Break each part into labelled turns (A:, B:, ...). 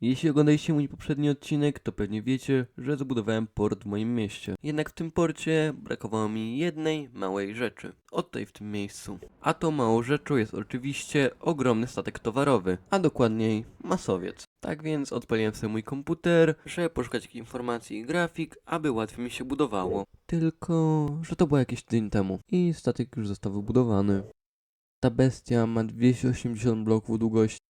A: Jeśli oglądaliście mój poprzedni odcinek, to pewnie wiecie, że zbudowałem port w moim mieście. Jednak w tym porcie brakowało mi jednej małej rzeczy. O tutaj w tym miejscu. A tą małą rzeczą jest oczywiście ogromny statek towarowy, a dokładniej masowiec. Tak więc odpaliłem sobie mój komputer, żeby poszukać informacji i grafik, aby łatwiej mi się budowało. Tylko, że to było jakieś tydzień temu i statek już został wybudowany. Ta bestia ma 280 bloków długości.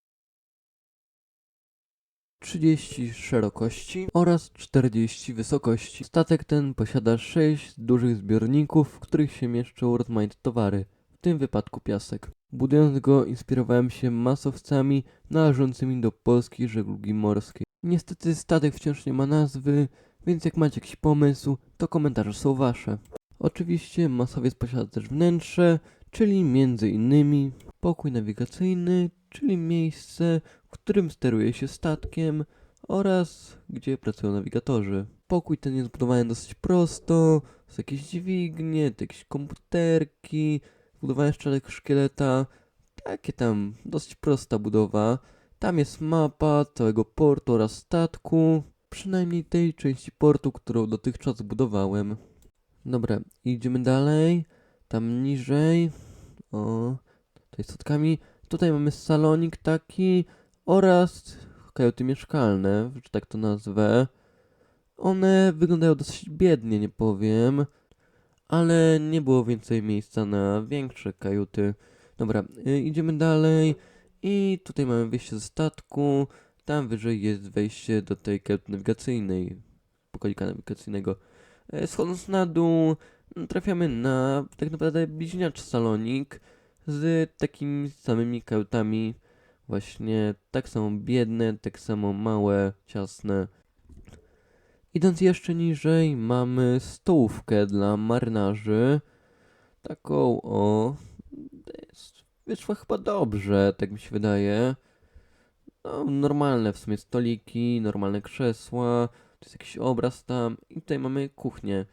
A: 30 szerokości oraz 40 wysokości. Statek ten posiada 6 dużych zbiorników, w których się mieszczą rozmaite towary, w tym wypadku piasek. Budując go inspirowałem się masowcami należącymi do polskiej żeglugi morskiej. Niestety statek wciąż nie ma nazwy, więc jak macie jakiś pomysł, to komentarze są wasze. Oczywiście masowiec posiada też wnętrze, czyli między innymi pokój nawigacyjny, czyli miejsce, w którym steruje się statkiem oraz gdzie pracują nawigatorzy. Pokój ten jest zbudowany dosyć prosto, są jakieś dźwignie, jakieś komputerki, zbudowałem szczelek szkieleta, takie tam dosyć prosta budowa. Tam jest mapa całego portu oraz statku, przynajmniej tej części portu, którą dotychczas budowałem. Dobra, idziemy dalej, tam niżej, o, tutaj statkami, tutaj mamy salonik taki, oraz kajuty mieszkalne, że tak to nazwę. One wyglądają dosyć biednie, nie powiem, ale nie było więcej miejsca na większe kajuty. Dobra, y, idziemy dalej i tutaj mamy wyjście ze statku, tam wyżej jest wejście do tej kajuty nawigacyjnej, pokoika nawigacyjnego. E, Schodząc na dół, trafiamy na tak naprawdę bliźniacz salonik z takimi samymi kajutami Właśnie tak samo biedne, tak samo małe, ciasne. Idąc jeszcze niżej, mamy stołówkę dla marynarzy. Taką o. jest- Wyszła chyba dobrze, tak mi się wydaje. No, normalne w sumie stoliki, normalne krzesła. To jest jakiś obraz tam. I tutaj mamy kuchnię.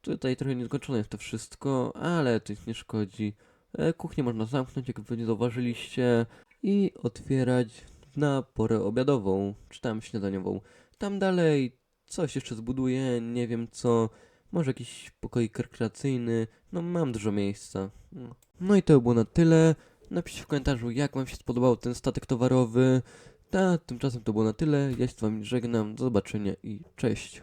A: Tutaj trochę nieskończone jest to wszystko, ale to nic nie szkodzi. E, Kuchnię można zamknąć, jak wy nie zauważyliście i otwierać na porę obiadową, czy tam śniadaniową. Tam dalej coś jeszcze zbuduję, nie wiem co, może jakiś pokoik rekreacyjny, no mam dużo miejsca. No. I to by było na tyle. Napiszcie w komentarzu, jak wam się spodobał ten statek towarowy. A tymczasem to było na tyle. Ja się z wami żegnam. Do zobaczenia i cześć.